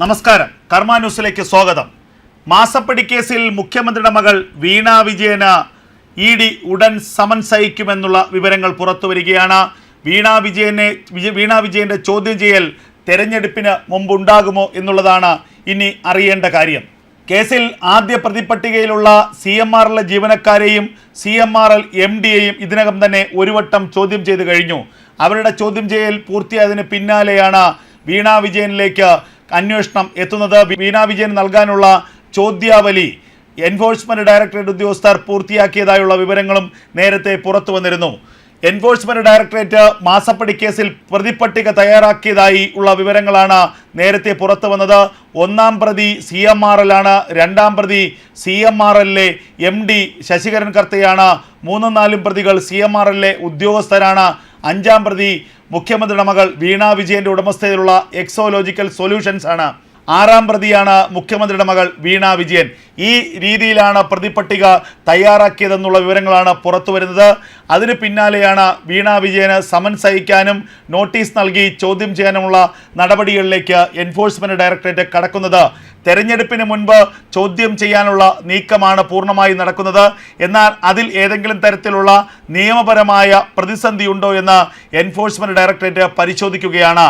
നമസ്കാരം. കർമ്മ ന്യൂസിലേക്ക് സ്വാഗതം. മാസപ്പടി കേസിൽ മുഖ്യമന്ത്രിയുടെ മകൾ വീണ വിജയന് ഇ ഡി ഉടൻ സമൻസ് അയക്കുമെന്നുള്ള വിവരങ്ങൾ പുറത്തു വരികയാണ്. വീണ വിജയനെ വിജയ- വീണ വിജയന്റെ ചോദ്യം ചെയ്യൽ തെരഞ്ഞെടുപ്പിന് മുമ്പുണ്ടാകുമോ എന്നുള്ളതാണ് ഇനി അറിയേണ്ട കാര്യം. കേസിൽ ആദ്യ പ്രതിപട്ടികയിലുള്ള സി എം ആർ എൽ ജീവനക്കാരെയും C M R L M ഡിയെയും ഇതിനകം തന്നെ ഒരു വട്ടം ചോദ്യം ചെയ്ത് കഴിഞ്ഞു. അവരുടെ ചോദ്യം ചെയ്യൽ പൂർത്തിയായതിന് പിന്നാലെയാണ് വീണ വിജയനിലേക്ക് അന്വേഷണം എത്തുന്നത് വീണാ വിജയൻ നൽകാനുള്ള ചോദ്യാവലി എൻഫോഴ്സ്മെന്റ് ഡയറക്ടറേറ്റ് ഉദ്യോഗസ്ഥർ പൂർത്തിയാക്കിയതായുള്ള വിവരങ്ങളും നേരത്തെ പുറത്തു വന്നിരുന്നു. എൻഫോഴ്സ്മെന്റ് ഡയറക്ടറേറ്റ് മാസപ്പടി കേസിൽ പ്രതിപട്ടിക തയ്യാറാക്കിയതായി ഉള്ള വിവരങ്ങളാണ് നേരത്തെ പുറത്തു വന്നത്. ഒന്നാം പ്രതി സി എം ആർ എൽ ആണ് രണ്ടാം പ്രതി സി എം ആർ എല്ലിലെ എം ഡി ശശികരൻ കർത്തയാണ് മൂന്നും നാലും പ്രതികൾ സി എം ആർ എല്ലിലെ ഉദ്യോഗസ്ഥരാണ് അഞ്ചാം പ്രതി മുഖ്യമന്ത്രിയുടെ മകൾ വീണ വിജയന്റെ ഉടമസ്ഥതയിലുള്ള എക്സോലോജിക്കൽ സൊല്യൂഷൻസ് ആണ് ആറാം പ്രതിയാണ് മുഖ്യമന്ത്രിയുടെ മകൾ വീണ വിജയൻ. ഈ രീതിയിലാണ് പ്രതിപട്ടിക തയ്യാറാക്കിയതെന്നുള്ള വിവരങ്ങളാണ് പുറത്തു വരുന്നത്. അതിന് പിന്നാലെയാണ് വീണ വിജയന് സമൻസ് അയക്കാനും നോട്ടീസ് നൽകി ചോദ്യം ചെയ്യാനുമുള്ള നടപടികളിലേക്ക് എൻഫോഴ്സ്മെന്റ് ഡയറക്ടറേറ്റ് കടക്കുന്നത്. തെരഞ്ഞെടുപ്പിന് മുൻപ് ചോദ്യം ചെയ്യാനുള്ള നീക്കമാണ് പൂർണമായി നടക്കുന്നത്. എന്നാൽ അതിൽ ഏതെങ്കിലും തരത്തിലുള്ള നിയമപരമായ പ്രതിസന്ധി ഉണ്ടോ എന്ന് എൻഫോഴ്സ്മെന്റ് ഡയറക്ടറേറ്റ് പരിശോധിക്കുകയാണ്.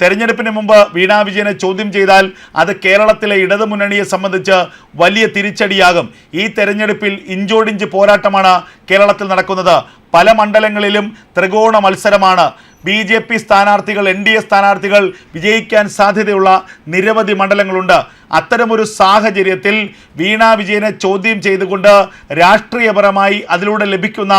തെരഞ്ഞെടുപ്പിന് മുമ്പ് വീണാ വിജയനെ ചോദ്യം ചെയ്താൽ അത് കേരളത്തിലെ ഇടതുമുന്നണിയെ സംബന്ധിച്ച് വലിയ തിരിച്ചടിയാകും. ഈ തെരഞ്ഞെടുപ്പിൽ ഇഞ്ചോടിഞ്ച് പോരാട്ടമാണ് കേരളത്തിൽ നടക്കുന്നത്. പല മണ്ഡലങ്ങളിലും ത്രികോണ മത്സരമാണ്. ബി ജെ പി സ്ഥാനാർത്ഥികൾ എൻ ഡി എ സ്ഥാനാർത്ഥികൾ വിജയിക്കാൻ സാധ്യതയുള്ള നിരവധി മണ്ഡലങ്ങളുണ്ട്. അത്തരമൊരു സാഹചര്യത്തിൽ വീണ വിജയനെ ചോദ്യം ചെയ്തുകൊണ്ട് രാഷ്ട്രീയപരമായി അതിലൂടെ ലഭിക്കുന്ന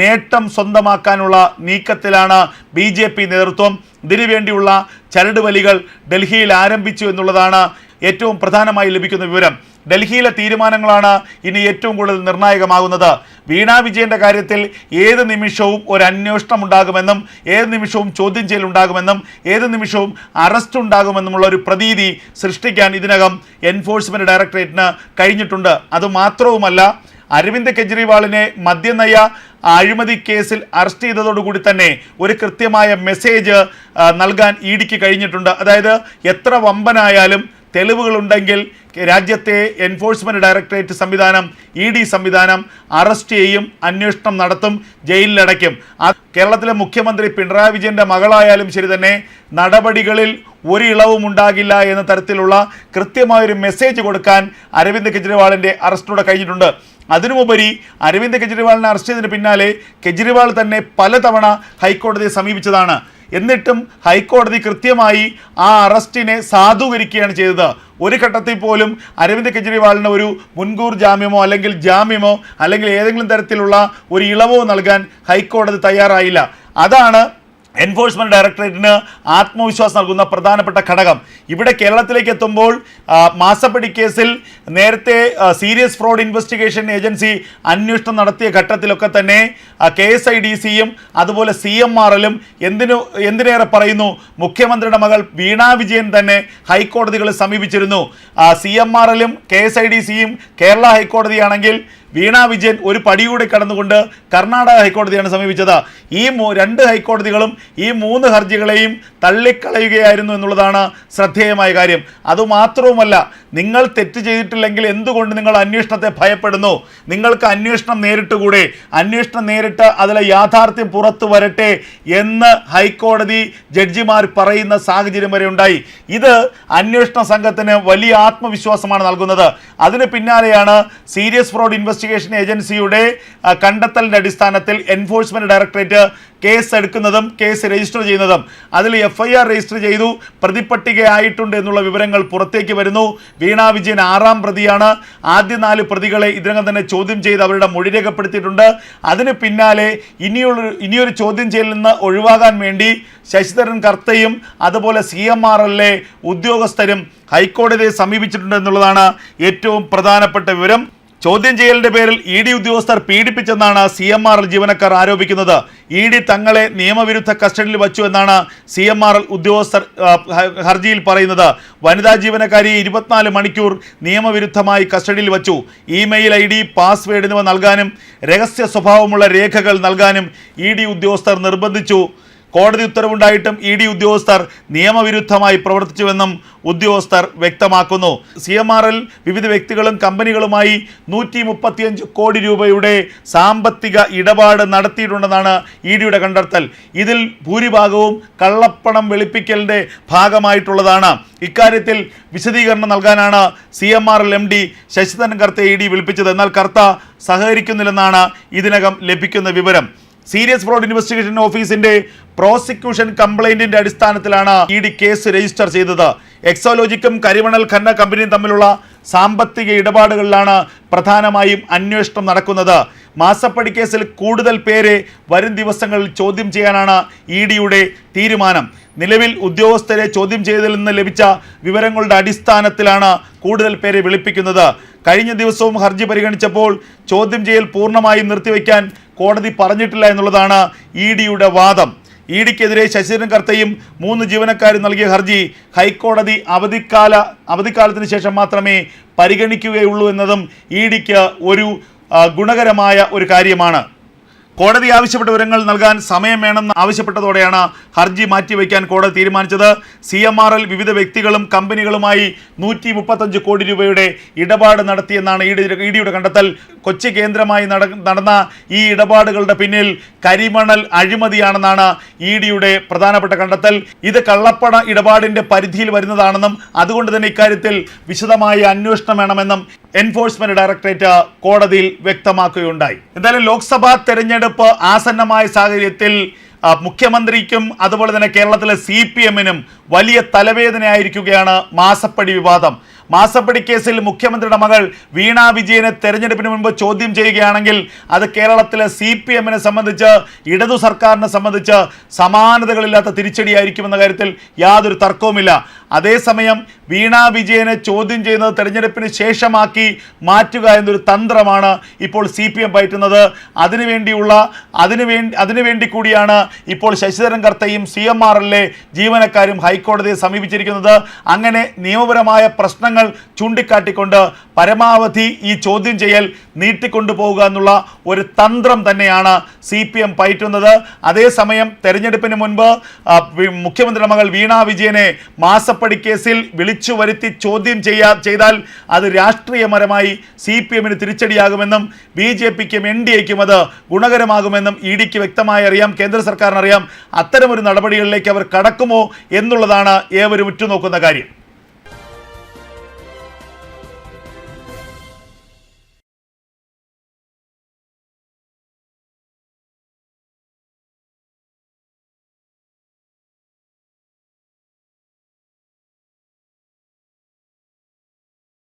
നേട്ടം സ്വന്തമാക്കാനുള്ള നീക്കത്തിലാണ് ബി നേതൃത്വം. ഇതിനുവേണ്ടിയുള്ള ചരടുവലികൾ ഡൽഹിയിൽ ആരംഭിച്ചു എന്നുള്ളതാണ് ഏറ്റവും പ്രധാനമായി ലഭിക്കുന്ന വിവരം ഡൽഹിയിലെ തീരുമാനങ്ങളാണ് ഇനി ഏറ്റവും കൂടുതൽ നിർണായകമാകുന്നത്. വീണാ വിജയന്റെ കാര്യത്തിൽ ഏത് നിമിഷവും ഒരു അന്വേഷണം ഉണ്ടാകുമെന്നും ഏത് നിമിഷവും ചോദ്യം ചെയ്യൽ ഉണ്ടാകുമെന്നും ഏത് നിമിഷവും അറസ്റ്റ് ഉണ്ടാകുമെന്നുമുള്ള ഒരു പ്രതീതി സൃഷ്ടിക്കാൻ ഇതിനകം എൻഫോഴ്സ്മെന്റ് ഡയറക്ടറേറ്റിന് കഴിഞ്ഞിട്ടുണ്ട്. അതുമാത്രവുമല്ല അരവിന്ദ് കെജ്രിവാളിനെ മദ്യനയ അഴിമതി കേസിൽ അറസ്റ്റ് ചെയ്തതോടുകൂടി തന്നെ ഒരു കൃത്യമായ മെസ്സേജ് നൽകാൻ ഇ ഡിക്ക് കഴിഞ്ഞിട്ടുണ്ട്. അതായത് എത്ര വമ്പനായാലും തെളിവുകളുണ്ടെങ്കിൽ രാജ്യത്തെ എൻഫോഴ്സ്മെന്റ് ഡയറക്ടറേറ്റ് സംവിധാനം ഇ ഡി സംവിധാനം അറസ്റ്റ് ചെയ്യും അന്വേഷണം നടത്തും ജയിലിലടയ്ക്കും. കേരളത്തിലെ മുഖ്യമന്ത്രി പിണറായി വിജയന്റെ മകളായാലും ശരി തന്നെ നടപടികളിൽ ഒരു ഇളവും ഉണ്ടാകില്ല എന്ന തരത്തിലുള്ള കൃത്യമായൊരു മെസ്സേജ് കൊടുക്കാൻ അരവിന്ദ് കെജ്രിവാളിന്റെ അറസ്റ്റോടെ കഴിഞ്ഞിട്ടുണ്ട്. അതിനുമുപരി അരവിന്ദ് കെജ്രിവാളിനെ അറസ്റ്റ് ചെയ്തതിന് പിന്നാലെ കെജ്രിവാൾ തന്നെ പലതവണ ഹൈക്കോടതിയെ സമീപിച്ചതാണ്. എന്നിട്ടും ഹൈക്കോടതി കൃത്യമായി ആ അറസ്റ്റിനെ സാധൂകരിക്കുകയാണ് ചെയ്തത്. ഒരു ഘട്ടത്തിൽ പോലും അരവിന്ദ് കെജ്രിവാളിന് ഒരു മുൻകൂർ ജാമ്യമോ അല്ലെങ്കിൽ ജാമ്യമോ അല്ലെങ്കിൽ ഏതെങ്കിലും തരത്തിലുള്ള ഒരു ഇളവോ നൽകാൻ ഹൈക്കോടതി തയ്യാറായില്ല. അതാണ് എൻഫോഴ്സ്മെന്റ് ഡയറക്ടറേറ്റിന് ആത്മവിശ്വാസം നൽകുന്ന പ്രധാനപ്പെട്ട ഘടകം. ഇവിടെ കേരളത്തിലേക്ക് എത്തുമ്പോൾ മാസപ്പടി കേസിൽ നേരത്തെ സീരിയസ് ഫ്രോഡ് ഇൻവെസ്റ്റിഗേഷൻ ഏജൻസി അന്വേഷണം നടത്തിയ ഘട്ടത്തിലൊക്കെ തന്നെ കെ എസ് ഐ ഡി സിയും അതുപോലെ സി എം എല്ലും എന്തിനു എന്തിനേറെ പറയുന്നു? മുഖ്യമന്ത്രിയുടെ മകൾ വീണ വിജയൻ തന്നെ ഹൈക്കോടതികളെ സമീപിച്ചിരുന്നു. സി എം എല്ലും കെ എസ് ഐ ഡി സിയും കേരള ഹൈക്കോടതിയാണെങ്കിൽ വീണ വിജയൻ ഒരു പടിയൂടെ കടന്നുകൊണ്ട് കർണാടക ഹൈക്കോടതിയാണ് സമീപിച്ചത്. ഈ രണ്ട് ഹൈക്കോടതികളും ഈ മൂന്ന് ഹർജികളെയും തള്ളിക്കളയുകയായിരുന്നു എന്നുള്ളതാണ് ശ്രദ്ധേയമായ കാര്യം. അതുമാത്രവുമല്ല നിങ്ങൾ തെറ്റ് ചെയ്തിട്ടില്ലെങ്കിൽ എന്തുകൊണ്ട് നിങ്ങൾ അന്വേഷണത്തെ ഭയപ്പെടുന്നു? നിങ്ങൾക്ക് അന്വേഷണം നേരിട്ടുകൂടെ? അന്വേഷണം നേരിട്ട് അതിലെ യാഥാർത്ഥ്യം പുറത്തു വരട്ടെ എന്ന് ഹൈക്കോടതി ജഡ്ജിമാർ പറയുന്ന സാഹചര്യം വരെ ഉണ്ടായി. ഇത് അന്വേഷണ സംഘത്തിന് വലിയ ആത്മവിശ്വാസമാണ് നൽകുന്നത്. അതിന് പിന്നാലെയാണ് സീരിയസ് ഫ്രോഡ് ഇൻവെസ്റ്റിഗേഷൻ ഏജൻസിയുടെ കണ്ടെത്തലിന്റെ അടിസ്ഥാനത്തിൽ എൻഫോഴ്സ്മെന്റ് ഡയറക്ടറേറ്റ് കേസ് എടുക്കുന്നതും കേസ് രജിസ്റ്റർ ചെയ്യുന്നതും. അതിൽ എഫ് ഐ ആർ രജിസ്റ്റർ ചെയ്തു. പ്രതിപട്ടികയായിട്ടുണ്ട് എന്നുള്ള വിവരങ്ങൾ പുറത്തേക്ക് വരുന്നു. വീണ വിജയൻ ആറാം പ്രതിയാണ്. ആദ്യ നാല് പ്രതികളെ ഇതിനകം തന്നെ ചോദ്യം ചെയ്ത് അവരുടെ മൊഴി രേഖപ്പെടുത്തിയിട്ടുണ്ട്. അതിന് പിന്നാലെ ഇനിയുള്ള ഇനിയൊരു ചോദ്യം ചെയ്യലിൽ നിന്ന് ഒഴിവാകാൻ വേണ്ടി ശശിധരൻ കർത്തയും അതുപോലെ സി എം ആർ എല്ലെ ഉദ്യോഗസ്ഥരും ഹൈക്കോടതിയെ സമീപിച്ചിട്ടുണ്ട് എന്നുള്ളതാണ് ഏറ്റവും പ്രധാനപ്പെട്ട വിവരം. ചോദ്യം ചെയ്യലിന്റെ പേരിൽ ഇ ഡി ഉദ്യോഗസ്ഥർ പീഡിപ്പിച്ചെന്നാണ് സി എം ആർ എൽ ജീവനക്കാർ ആരോപിക്കുന്നത്. ഇ ഡി തങ്ങളെ നിയമവിരുദ്ധ കസ്റ്റഡിയിൽ വച്ചു എന്നാണ് സി എം ആർ എൽ ഉദ്യോഗസ്ഥർ ഹർജിയിൽ പറയുന്നത്. വനിതാ ജീവനക്കാരി ഇരുപത്തിനാല് മണിക്കൂർ നിയമവിരുദ്ധമായി കസ്റ്റഡിയിൽ വച്ചു. ഇമെയിൽ ഐ ഡി പാസ്വേഡ് എന്നിവ നൽകാനും രഹസ്യ സ്വഭാവമുള്ള രേഖകൾ നൽകാനും ഇ ഡി ഉദ്യോഗസ്ഥർ നിർബന്ധിച്ചു. കോടതി ഉത്തരവുണ്ടായിട്ടും ഇ ഡി ഉദ്യോഗസ്ഥർ നിയമവിരുദ്ധമായി പ്രവർത്തിച്ചുവെന്നും ഉദ്യോഗസ്ഥർ വ്യക്തമാക്കുന്നു. സി എം ആർ എൽ വിവിധ വ്യക്തികളും കമ്പനികളുമായി നൂറ്റി മുപ്പത്തിയഞ്ച് കോടി രൂപയുടെ സാമ്പത്തിക ഇടപാട് നടത്തിയിട്ടുണ്ടെന്നാണ് ഇ ഡിയുടെ കണ്ടെത്തൽ. ഇതിൽ ഭൂരിഭാഗവും കള്ളപ്പണം വെളുപ്പിക്കലിന്റെ ഭാഗമായിട്ടുള്ളതാണ്. ഇക്കാര്യത്തിൽ വിശദീകരണം നൽകാനാണ് C M R L M D Sasidharan കർത്തയെ E D വിളിപ്പിച്ചത്. എന്നാൽ കർത്ത സഹകരിക്കുന്നില്ലെന്നാണ് ഇതിനകം ലഭിക്കുന്ന വിവരം. സീരിയസ് ഫ്രോഡ് ഇൻവെസ്റ്റിഗേഷൻ ഓഫീസിന്റെ പ്രോസിക്യൂഷൻ കംപ്ലൈന്റിന്റെ അടിസ്ഥാനത്തിലാണ് ഇ ഡി കേസ് രജിസ്റ്റർ ചെയ്തത്. എക്സോലോജിക്കും കരിമണൽ ഖന്ന കമ്പനിയും തമ്മിലുള്ള സാമ്പത്തിക ഇടപാടുകളിലാണ് പ്രധാനമായും അന്വേഷണം നടക്കുന്നത്. മാസപ്പടി കേസിൽ കൂടുതൽ പേരെ വരും ദിവസങ്ങളിൽ ചോദ്യം ചെയ്യാനാണ് ഇ ഡിയുടെ തീരുമാനം. നിലവിൽ ഉദ്യോഗസ്ഥരെ ചോദ്യം ചെയ്തതിൽ നിന്ന് ലഭിച്ച വിവരങ്ങളുടെ അടിസ്ഥാനത്തിലാണ് കൂടുതൽ പേരെ വിളിപ്പിക്കുന്നത്. കഴിഞ്ഞ ദിവസവും ഹർജി പരിഗണിച്ചപ്പോൾ ചോദ്യം ചെയ്യൽ പൂർണമായും നിർത്തിവെക്കാൻ കോടതി പറഞ്ഞിട്ടില്ല എന്നുള്ളതാണ് ഇ ഡിയുടെ വാദം. ഇ ഡിക്കെതിരെ ശശിധരൻ കർത്തയും മൂന്ന് ജീവനക്കാരും നൽകിയ ഹർജി ഹൈക്കോടതി അവധിക്കാല അവധിക്കാലത്തിന് ശേഷം മാത്രമേ പരിഗണിക്കുകയുള്ളൂ എന്നതും ഇ ഡിക്ക് ഒരു ഗുണകരമായ ഒരു കാര്യമാണ്. കോടതി ആവശ്യപ്പെട്ട വിവരങ്ങൾ നൽകാൻ സമയം വേണമെന്ന് ആവശ്യപ്പെട്ടതോടെയാണ് ഹർജി മാറ്റിവെക്കാൻ കോടതി തീരുമാനിച്ചത്. സി എം ആർ എൽ വിവിധ വ്യക്തികളും കമ്പനികളുമായി നൂറ്റി മുപ്പത്തഞ്ച് കോടി രൂപയുടെ ഇടപാട് നടത്തിയെന്നാണ് ഇ ഡിയുടെ കണ്ടെത്തൽ. കൊച്ചി കേന്ദ്രമായി നടന്ന ഈ ഇടപാടുകളുടെ പിന്നിൽ കരിമണൽ അഴിമതിയാണെന്നാണ് ഇ ഡിയുടെ പ്രധാനപ്പെട്ട കണ്ടെത്തൽ. ഇത് കള്ളപ്പണ ഇടപാടിന്റെ പരിധിയിൽ വരുന്നതാണെന്നും അതുകൊണ്ട് തന്നെ ഇക്കാര്യത്തിൽ വിശദമായ അന്വേഷണം വേണമെന്നും എൻഫോഴ്സ്മെന്റ് ഡയറക്ടറേറ്റ് കോടതിയിൽ വ്യക്തമാക്കുകയുണ്ടായി. എന്തായാലും ലോക്സഭാ തെരഞ്ഞെടുപ്പ് ആസന്നമായ സാഹചര്യത്തിൽ മുഖ്യമന്ത്രിക്കും അതുപോലെ തന്നെ കേരളത്തിലെ സി പി എമ്മിനും വലിയ തലവേദനയായിരിക്കുകയാണ് മാസപ്പടി വിവാദം. മാസപ്പടി കേസിൽ മുഖ്യമന്ത്രിയുടെ മകൾ വീണ വിജയനെ തെരഞ്ഞെടുപ്പിന് മുൻപ് ചോദ്യം ചെയ്യുകയാണെങ്കിൽ അത് കേരളത്തിലെ സി പി എമ്മിനെ സംബന്ധിച്ച് ഇടതു സർക്കാരിനെ സംബന്ധിച്ച് സമാനതകളില്ലാത്ത തിരിച്ചടിയായിരിക്കുമെന്ന കാര്യത്തിൽ യാതൊരു തർക്കവുമില്ല. അതേസമയം വീണ വിജയനെ ചോദ്യം ചെയ്യുന്നത് തെരഞ്ഞെടുപ്പിന് ശേഷമാക്കി മാറ്റുക എന്നൊരു തന്ത്രമാണ് ഇപ്പോൾ സി പി എം പയറ്റുന്നത്. അതിനുവേണ്ടിയുള്ള അതിനുവേണ്ടി അതിനുവേണ്ടി കൂടിയാണ് ഇപ്പോൾ ശശിധരൻ കർത്തയും സി എം ആർ എൽ എ ജീവനക്കാരും ഹൈക്കോടതിയെ സമീപിച്ചിരിക്കുന്നത്. അങ്ങനെ നിയമപരമായ പ്രശ്നങ്ങൾ ചൂണ്ടിക്കാട്ടിക്കൊണ്ട് പരമാവധി ഈ ചോദ്യം ചെയ്യൽ നീട്ടിക്കൊണ്ടുപോവുക എന്നുള്ള ഒരു തന്ത്രം തന്നെയാണ് സി പി എം പയറ്റുന്നത്. അതേസമയം തെരഞ്ഞെടുപ്പിന് മുൻപ് മുഖ്യമന്ത്രിയുടെ മകൾ വീണ വിജയനെ മാസപ്പടി കേസിൽ വിളിച്ചു വരുത്തി ചോദ്യം ചെയ്യാ ചെയ്താൽ അത് രാഷ്ട്രീയപരമായി സി പി എമ്മിന് തിരിച്ചടിയാകുമെന്നും ബി ജെ പിക്കും എൻ ഡി എക്കും അത് ഗുണകരമാകുമെന്നും ഇ ഡിക്ക് വ്യക്തമായി അറിയാം. കേന്ദ്ര സർക്കാരിനറിയാം. അത്തരമൊരു നടപടികളിലേക്ക് അവർ കടക്കുമോ എന്നുള്ളതാണ് ഏവരും ഉറ്റുനോക്കുന്ന കാര്യം.